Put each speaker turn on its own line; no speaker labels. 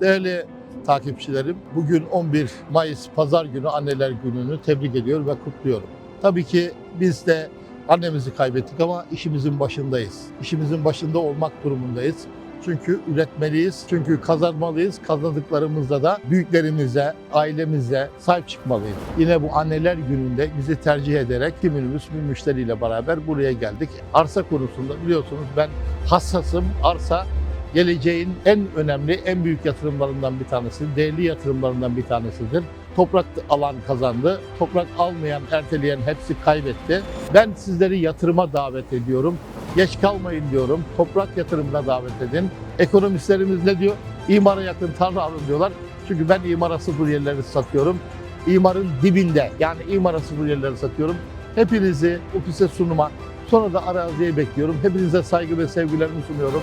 Değerli takipçilerim, bugün 11 Mayıs Pazar günü Anneler Günü'nü tebrik ediyor ve kutluyorum. Tabii ki biz de annemizi kaybettik ama işimizin başındayız. İşimizin başında olmak durumundayız. Çünkü üretmeliyiz, çünkü kazanmalıyız. Kazandıklarımızda da büyüklerimize, ailemize sahip çıkmalıyız. Yine bu anneler gününde bizi tercih ederek bir minibüs bir müşteriyle beraber buraya geldik. Arsa konusunda biliyorsunuz ben hassasım. Arsa geleceğin en önemli, en büyük yatırımlarından bir tanesi, değerli yatırımlarından bir tanesidir. Toprak alan kazandı, toprak almayan, erteleyen hepsi kaybetti. Ben sizleri yatırıma davet ediyorum. Geç kalmayın diyorum. Toprak yatırımına davet edin. Ekonomistlerimiz ne diyor? İmara yakın tarla alın diyorlar. Çünkü ben imara sıfır yerleri satıyorum. İmarın dibinde yani imara sıfır yerleri satıyorum. Hepinizi ofise sunuma sonra da araziye bekliyorum. Hepinize saygı ve sevgilerimi sunuyorum.